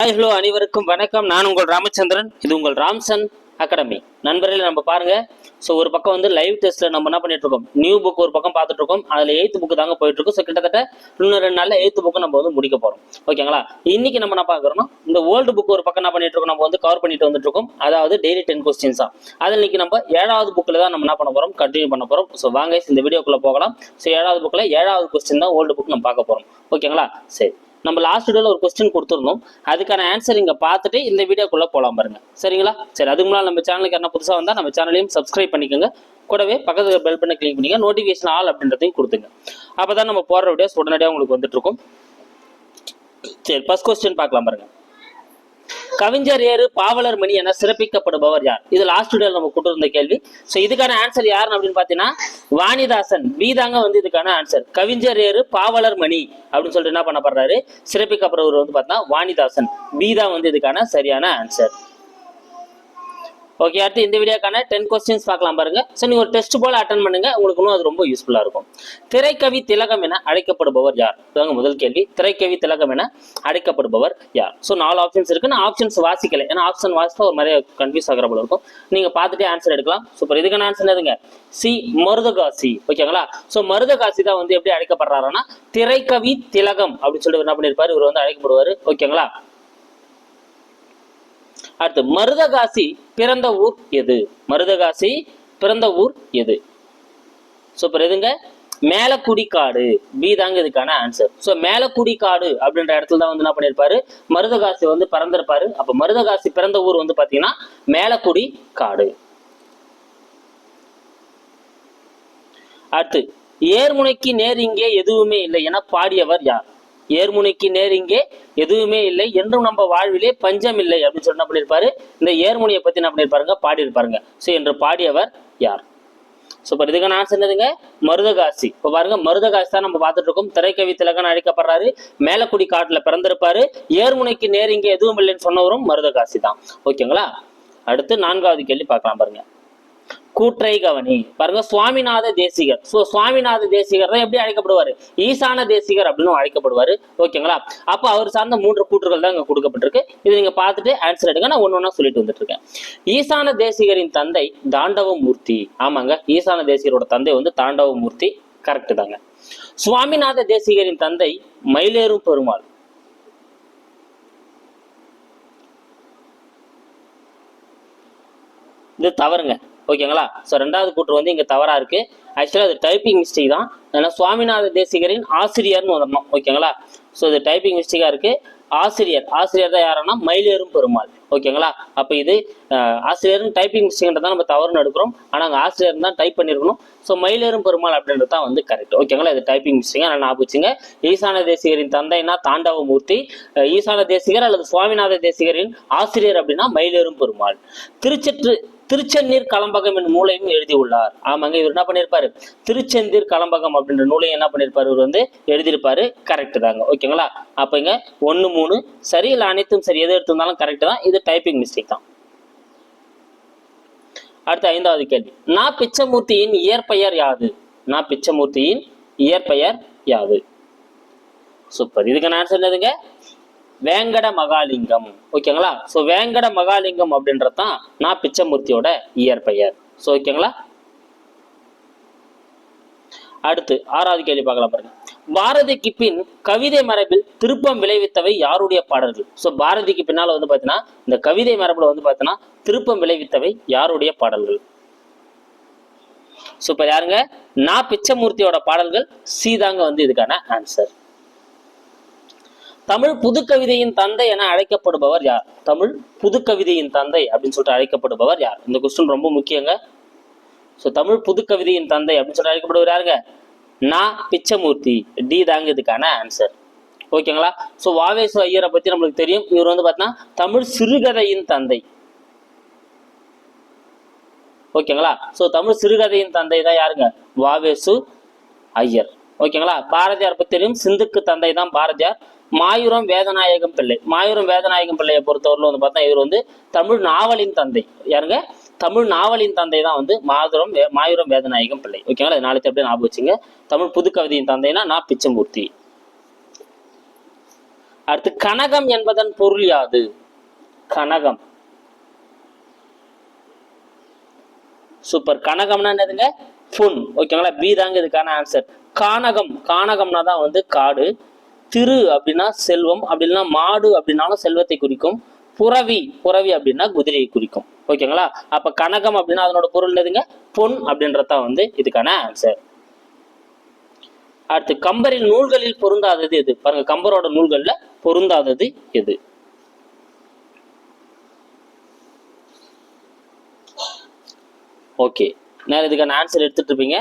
Hi hello அனைவருக்கும் வணக்கம். நான் உங்கள் ராமச்சந்திரன். இது உங்கள் ராம்சன் அகாடமி. நண்பர்கள் நம்ம பாருங்க. ஸோ ஒரு பக்கம் வந்து லைவ் டெஸ்ட்ல நம்ம என்ன பண்ணிட்டு இருக்கோம் நியூ புக் ஒரு பக்கம் பார்த்துட்டு இருக்கோம் அதுல எயித்து புக் தாங்க போயிட்டு இருக்கும் ஸோ கிட்டத்தட்ட இன்னும் ரெண்டு நாள்ல எயித்து புக் நம்ம வந்து முடிக்க போறோம். ஓகேங்களா இன்னைக்கு நம்ம என்ன பார்க்கறோம் இந்த ஓல்டு புக் ஒரு பக்கம் என்ன பண்ணிட்டு இருக்கோம் நம்ம வந்து கவர் பண்ணிட்டு வந்துட்டு இருக்கோம் அதாவது டெய்லி டென் கொஸ்டின்ஸா அதில் இன்னைக்கு நம்ம ஏழாவது புக்கில் தான் நம்ம என்ன பண்ண போறோம்? கண்டினியூ பண்ண போறோம். ஸோ வாங்க இந்த வீடியோக்குள்ள போகலாம். ஸோ ஏழாவது புக்கில் ஏழாவது கொஸ்டின் தான் ஓல்டு புக் நம்ம பார்க்க போறோம். ஓகேங்களா சரி. நம்ம லாஸ்ட் வீடியோவில் ஒரு கொஸ்டின் கொடுத்துருந்தோம். அதுக்கான ஆன்சர் இங்கே பார்த்துட்டு இந்த வீடியோக்குள்ளே போகலாம் பாருங்க. சரிங்களா? சரி அதுக்கு முன்னால் நம்ம சேனலுக்கு என்ன புதுசாக வந்தால் நம்ம சேனலையும் சப்ஸ்கிரைப் பண்ணிக்கோங்க. கூடவே பக்கத்தில் பெல் பண்ண கிளிக் பண்ணிங்க நோட்டிஃபிகேஷன் ஆல் அப்படின்றதையும் கொடுத்துங்க. அப்போ தான் நம்ம போடுற வீடியோஸ் உடனடியாக உங்களுக்கு வந்துட்டு இருக்கும். சரி ஃபஸ்ட் கொஸ்டின் பார்க்கலாம் பாருங்கள் கவிஞர் ஏறு பாவலர் மணி என சிறப்பிக்கப்படுபவர் யார்? இது லாஸ்ட் வீடியோவில் நம்ம கொண்டு வந்த கேள்வி. ஸோ இதுக்கான ஆன்சர் யாருன்னு அப்படின்னு பார்த்தீங்கன்னா வாணிதாசன். வீதாங்க வந்து இதுக்கான ஆன்சர் கவிஞர் ஏறு பாவலர் மணி அப்படின்னு சொல்லிட்டு என்ன பண்ணப்படுறாரு? சிறப்பிக்கப்படுறவர் வந்து பார்த்தா வாணிதாசன். பி வந்து இதுக்கான சரியான ஆன்சர் ஓகே அடுத்து இந்த வீடியோக்கான டென் கொஸ்டின்ஸ் பார்க்கலாம் பாருங்க. ஸோ நீங்கள் ஒரு டெஸ்ட் போல அட்டன் பண்ணுங்க. உங்களுக்கு இன்னும் அது ரொம்ப யூஸ்ஃபுல்லா இருக்கும். திரைக்கவி திலகம் என அழைக்கப்படுபவர் யார்? இதாங்க முதல் கேள்வி. திரைக்கவி திலகம் என அழைக்கப்படுபவர் யார்? ஸோ நாலு ஆப்ஷன்ஸ் இருக்கு. நான் ஆப்ஷன்ஸ் வாசிக்கல. ஏன்னா ஆப்ஷன் வாசித்தா ஒரு மாதிரி கன்ஃபியூஸ் ஆகிற போல இருக்கும். நீங்க பார்த்துட்டே ஆன்சர் எடுக்கலாம். சூப்பர் இதுக்கான ஆன்சர் எதுங்க சி. மருதகாசி. ஓகேங்களா ஸோ மருதகாசி தான் வந்து எப்படி அழைக்கப்படுறாருன்னா திரைக்கவி திலகம் அப்படின்னு சொல்லிட்டு என்ன பண்ணியிருப்பாரு இவர் வந்து அழைக்கப்படுவார். ஓகேங்களா அடுத்து மருதகாசி பிறந்த ஊர் எது? மருதகாசி பிறந்த ஊர் எது? சூப்பர் எதுங்க மேலக்குடி காடு பி தாங்க இதுக்கான ஆன்சர் ஸோ மேலக்குடி காடு அப்படின்ற இடத்துல தான் வந்து என்ன பண்ணியிருப்பாரு? மருதகாசி வந்து பிறந்திருப்பாரு. அப்ப மருதகாசி பிறந்த ஊர் வந்து பாத்தீங்கன்னா மேலக்குடி காடு அடுத்து ஏர்முனைக்கு நேர் இங்கே எதுவுமே இல்லை என பாடியவர் யார்? ஏர்முனைக்கு நேர் இங்கே எதுவுமே இல்லை என்றும் நம்ம வாழ்விலே பஞ்சம் இல்லை அப்படின்னு சொல்லி என்ன பண்ணியிருப்பாரு? இந்த ஏர்முனையை பத்தி என்ன பண்ணியிருப்பாருங்க? பாடியிருப்பாருங்க. ஸோ என்று பாடியவர் யார்? சூப்பர் இதுக்கான ஆன்சர் என்னதுங்க? மருதகாசி. இப்போ பாருங்க மருதகாசி தான் நம்ம பார்த்துட்டு இருக்கோம். திரைக்கவி திலகன் அழைக்கப்படுறாரு. மேலக்குடி காட்டில் பிறந்திருப்பாரு. ஏர்முனைக்கு நேர் இங்கே எதுவும் இல்லைன்னு சொன்னவரும் மருதகாசி தான். ஓகேங்களா? அடுத்து நான்காவது கேள்வி பார்க்கலாம் பாருங்க. கூற்றை கவனி பாருங்க சுவாமிநாத தேசிகர். ஸோ சுவாமிநாத தேசிகர் தான் எப்படி அழைக்கப்படுவாரு? ஈசான தேசிகர் அப்படின்னு அழைக்கப்படுவாரு. ஓகேங்களா? அப்போ அவர் சார்ந்த மூன்று கூற்றுகள் தான் இங்க கொடுக்கப்பட்டிருக்கு. இது நீங்க பார்த்துட்டு ஆன்சர் எடுங்க. நான் ஒன்று ஒன்றா சொல்லிட்டு வந்துட்டு இருக்கேன் ஈசான தேசிகரின் தந்தை தாண்டவமூர்த்தி. ஆமாங்க. ஈசான தேசிகரோட தந்தை வந்து தாண்டவமூர்த்தி. கரெக்டு தாங்க. சுவாமிநாத தேசிகரின் தந்தை மயிலேறும் பெருமாள். இது தவறுங்க. ஓகேங்களா? ஸோ ரெண்டாவது கூற்று வந்து இங்கே தவறாக இருக்கு. ஆக்சுவலாக அது டைப்பிங் மிஸ்டேக் தான். ஏன்னா சுவாமிநாத தேசிகரின் ஆசிரியர்னு வரணும் ஓகேங்களா? ஸோ இது டைப்பிங் மிஸ்டேக்காக இருக்கு. ஆசிரியர். ஆசிரியர் தான் யாருன்னா மயிலேறும் பெருமாள். ஓகேங்களா? அப்போ இது ஆசிரியர்னு டைப்பிங் மிஸ்டேக்ன்றதை நம்ம தவறுன்னு எடுக்கிறோம். ஆனால் அங்கே ஆசிரியர் தான் டைப் பண்ணியிருக்கணும் ஸோ மயிலேறும் பெருமாள் அப்படின்றது தான் வந்து கரெக்ட் ஓகேங்களா? இது டைப்பிங் மிஸ்டேக் நான் ஞாபகம் ஈசான தேசிகரின் தந்தைனா தாண்டவமூர்த்தி. ஈசான தேசிகர் அல்லது சுவாமிநாத தேசிகரின் ஆசிரியர் அப்படின்னா மயிலேறும் பெருமாள். திருச்செற்று திருச்செந்தீர் கலம்பகம் என்னும் நூலையும் எழுதியுள்ளார். ஆமாங்க இவர் என்ன பண்ணியிருப்பாரு திருச்செந்தீர் கலம்பகம் அப்படின்ற நூலையும் என்ன பண்ணியிருப்பாரு இவர் வந்து எழுதியிருப்பாரு. கரெக்ட் தாங்க. ஓகேங்களா அப்போ இங்க ஒண்ணு மூணு. சரி இல்லை அனைத்தும் சரி. எது எடுத்திருந்தாலும் கரெக்ட் தான். இது டைப்பிங் மிஸ்டேக் தான். அடுத்த ஐந்தாவது கேள்வி. நான் பிச்சமூர்த்தியின் இயற்பெயர் யாது? நான் பிச்சமூர்த்தியின் இயற்பெயர் யாது? சூப்பர் இதுக்கு நான் சொன்னதுங்க வேங்கட மகாலிங்கம். ஓகேங்களா ஸோ வேங்கட மகாலிங்கம் அப்படின்றது தான் நான் பிச்சமூர்த்தியோட இயற்பெயர். ஸோ ஓகேங்களா அடுத்து ஆறாவது கேள்வி பார்க்கலாம் பாருங்க. பாரதிக்கு பின் கவிதை மரபில் திருப்பம் விளைவித்தவை யாருடைய பாடல்கள்? ஸோ பாரதிக்கு பின்னால் வந்து பார்த்தீங்கன்னா இந்த கவிதை மரபுல வந்து பார்த்தீங்கன்னா திருப்பம் விளைவித்தவை யாருடைய பாடல்கள்? சூப்பர் யாருங்க? நான் பிச்சமூர்த்தியோட பாடல்கள் சீதாங்க வந்து இதுக்கான ஆன்சர் தமிழ் புதுக்கவிதையின் தந்தை என அழைக்கப்படுபவர் யார்? தமிழ் புதுக்கவிதையின் தந்தை அப்படின்னு சொல்லிட்டு அழைக்கப்படுபவர் யார்? இந்த கொஸ்டின் ரொம்ப முக்கியங்க. ஸோ தமிழ் புதுக்கவிதையின் தந்தை அப்படின்னு சொல்லிட்டு அழைக்கப்படுவர் யாருங்க? நான் பிச்சமூர்த்தி. டி தாங்க இதுக்கான ஆன்சர் ஓகேங்களா? ஸோ வாவேசு ஐயரை பத்தி நம்மளுக்கு தெரியும். இவர் வந்து பார்த்தீங்கன்னா தமிழ் சிறுகதையின் தந்தை. ஓகேங்களா? ஸோ தமிழ் சிறுகதையின் தந்தை தான் யாருங்க? வாவேசு ஐயர். ஓகேங்களா? பாரதியார் பத்தி தெரியும். சிந்துக்கு தந்தை தான் பாரதியார். மாயூரம் வேதநாயகம் பிள்ளை. மாயூரம் வேதநாயகம் பிள்ளையை பொறுத்தவரையில் வந்து பார்த்தா இவர் வந்து தமிழ் நாவலின் தந்தை. யாருங்க? தமிழ் நாவலின் தந்தை தான் வந்து மாதுரம் வே- மாயூரம் வேதநாயகம் பிள்ளை. ஓகேங்களா? நாளைக்கு அப்படியே ஞாபகம் வச்சுங்க. தமிழ் புதுக்கவிதையின் தந்தைனா நான் பிச்சமூர்த்தி அடுத்து கனகம் என்பதன் பொருள் யாது? கனகம். சூப்பர். கனகம்னா என்னதுங்க? புன் ஓகேங்களா? பி தாங்க இதுக்கான ஆன்சர் கானகம். கானகம்னா தான் வந்து காடு. திரு அப்படின்னா செல்வம் அப்படி இல்லைன்னா மாடு அப்படின்னாலும் செல்வத்தை குறிக்கும். புறவி புறவி அப்படின்னா குதிரையை குறிக்கும். ஓகேங்களா? அப்ப கனகம் அப்படின்னா அதனோட பொருள் எதுங்க பொன் அப்படின்றதான் வந்து இதுக்கான ஆன்சர் அடுத்து கம்பரின் நூல்களில் பொருந்தாதது எது? பாருங்க கம்பரோட நூல்கள்ல பொருந்தாதது எது? ஓகே. நான் இதுக்கான ஆன்சர் எடுத்துட்டு இருப்பீங்க.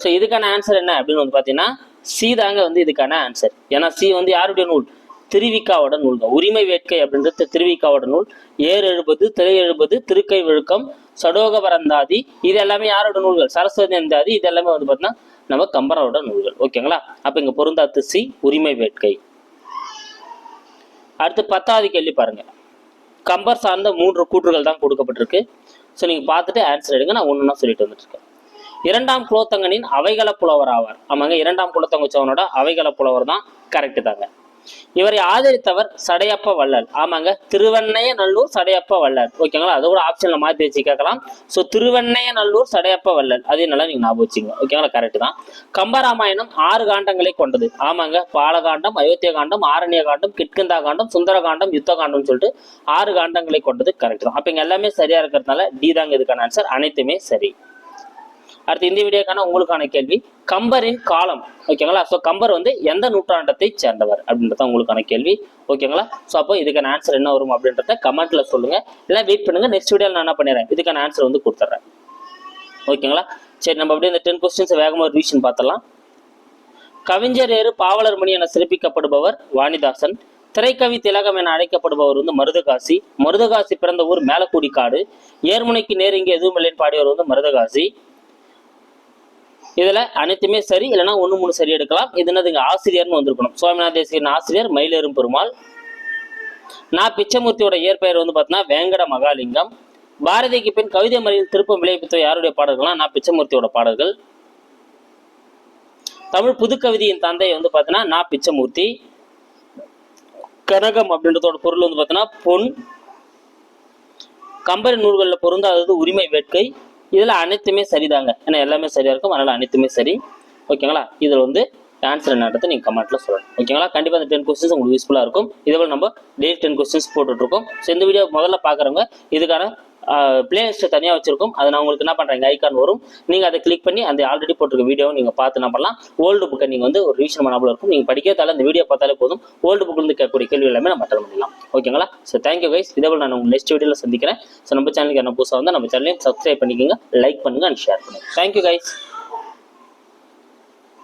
ஸோ இதுக்கான ஆன்சர் என்ன? அப்படின்னு வந்து பார்த்தீங்கன்னா சி தாங்க வந்து இதுக்கான ஆன்சர் ஏன்னா சி வந்து யாருடைய நூல்? திருவிக்காவோட நூல் தான். உரிமை வேட்கை அப்படின்றது திருவிக்காவோட நூல். ஏர் எழுபது திரை எழுபது திருக்கை விழுக்கம் சடோக பரந்தாதி இது எல்லாமே யாரோட நூல்கள்? சரஸ்வதி அந்தாதி இது எல்லாமே வந்து பார்த்தீங்கன்னா நம்ம கம்பரோட நூல்கள். ஓகேங்களா? அப்போ இங்கே பொருந்தாத்து சி உரிமை வேட்கை. அடுத்து பத்தாவது கேள்வி பாருங்க. கம்பர் சார்ந்த மூன்று கூற்றுகள் தான் கொடுக்கப்பட்டிருக்கு. ஸோ நீங்கள் பார்த்துட்டு ஆன்சர் எடுங்க. நான் ஒன்று ஒன்றா சொல்லிட்டு வந்துட்டுருக்கேன் இரண்டாம் குலோத்தங்கனின் அவைகள புலவர் ஆவார். ஆமாங்க இரண்டாம் குலத்தங்க சோழனோட அவைகள புலவர் தான் கரெக்டு தாங்க. இவரை ஆதரித்தவர் சடையப்ப வள்ளல். ஆமாங்க திருவெண்ணைய நல்லூர் சடையப்ப வள்ளல். ஓகேங்களா அது கூட ஆப்ஷன்ல மாத்தி வச்சு கேட்கலாம். ஸோ திருவெண்ணைய நல்லூர் சடையப்ப வள்ளல். அது நல்லா நீங்க ஞாபகம் வச்சுங்க ஓகேங்களா கரெக்ட் தான். கம்பராமாயணம் ஆறு காண்டங்களை கொண்டது. ஆமாங்க பாலகாண்டம் அயோத்திய காண்டம் ஆரண்ய காண்டம் கிட்கிந்தா காண்டம் சுந்தர காண்டம் யுத்த காண்டம்னு சொல்லிட்டு ஆறு காண்டங்களை கொண்டது கரெக்ட் தான். அப்ப இங்க எல்லாமே சரியா இருக்கிறதுனால டி தாங்க இதுக்கான ஆன்சர் அனைத்துமே சரி. அடுத்து இந்த வீடியோக்கான உங்களுக்கான கேள்வி. கம்பரின் காலம். ஓகேங்களா? ஸோ கம்பர் வந்து எந்த நூற்றாண்டத்தை சேர்ந்தவர் அப்படின்றத உங்களுக்கான கேள்வி. ஓகேங்களா? ஸோ அப்போ இதுக்கான ஆன்சர் என்ன வரும் அப்படின்றத கமெண்ட்ல சொல்லுங்க. இல்லை வெயிட் பண்ணுங்க. நெக்ஸ்ட் வீடியோவில் நான் என்ன பண்ணிடுறேன்? இதுக்கான ஆன்சர் வந்து கொடுத்துட்றேன். ஓகேங்களா? சரி நம்ம அப்படியே இந்த டென் கொஸ்டின்ஸ் வேகமாக ரிவிஷன் பார்த்தலாம் கவிஞர் ஏறு பாவலர் மணி என சிறப்பிக்கப்படுபவர் வாணிதாசன். திரைக்கவி திலகம் என அழைக்கப்படுபவர் வந்து மருதகாசி. மருதகாசி பிறந்த ஊர் மேலக்கூடி காடு. ஏர்முனைக்கு நேர் இங்கே எதுவும் இல்லைன்னு பாடியவர் வந்து மருதகாசி. இதுல அனைத்துமே சரி இல்லைன்னா ஒன்று மூணு சரி எடுக்கலாம். இது என்னதுங்க ஆசிரியர்னு வந்திருக்கணும். சுவாமிநாத ஆசிரியர் மயிலேறும் பெருமாள். நான் பிச்சமூர்த்தியோட இயற்பெயர் வந்து பார்த்தீங்கன்னா வேங்கட மகாலிங்கம். பாரதிக்கு பின் கவிதை மறையில் திருப்பம் விளைவித்த யாருடைய பாடல்கள்லாம் நான் பிச்சமூர்த்தியோட பாடல்கள். தமிழ் புதுக்கவிதையின் தந்தை வந்து பார்த்தீங்கன்னா நான் பிச்சமூர்த்தி. கனகம் அப்படின்றதோட பொருள் வந்து பார்த்தீங்கன்னா பொன். கம்பரி நூல்களில் பொருந்தாதது உரிமை வேட்கை. இதில் அனைத்துமே சரிதாங்க. ஏன்னா எல்லாமே சரியா இருக்கும். அதனால அனைத்துமே சரி. ஓகேங்களா? இதில் வந்து ஆன்சர் என்னன்றதை நீங்கள் கமெண்ட்டில் சொல்லணும். ஓகேங்களா? கண்டிப்பாக இந்த டென் கொஸ்டின்ஸ் உங்களுக்கு யூஸ்ஃபுல்லாக இருக்கும். இதே போல் நம்ம டெய்லி டென் கொஸ்டின்ஸ் போட்டுட்ருக்கோம் ஸோ இந்த வீடியோ முதல்ல பார்க்குறவங்க இதுக்கான பிளேலிஸ்ட்டை தனியாக வச்சிருக்கோம். அதை நான் உங்களுக்கு என்ன பண்ணுறேன் ஐக்கான் வரும். நீங்கள் அதை கிளிக் பண்ணி அந்த ஆல்ரெடி போட்டிருக்க வீடியோவை நீங்கள் பார்த்து என்ன பண்ணலாம். ஓல்டு புக்கை நீங்கள் வந்து ஒரு ரிவிஷன் பண்ணாமல் இருக்கும். நீங்கள் படிக்கிறதால அந்த வீடியோ பார்த்தாலே போதும். ஓல்டு புக்லேருந்து கேட்கக்கூடிய கேள்வி எல்லாமே நம்ம அட்டன் பண்ணலாம் ஓகேங்களா ஸோ தேங்க்யூ கைஸ் இதேபோல் நான் உங்கள் நெக்ஸ்ட் வீடியோவில் சந்திக்கிறேன். ஸோ நம்ம சேனலுக்கு என்ன புதுசாக வந்து நம்ம சேனலையும் சப்ஸ்கிரைப் பண்ணிக்கோங்க லைக் பண்ணுங்க அண்ட் ஷேர் பண்ணுங்க. Thank you guys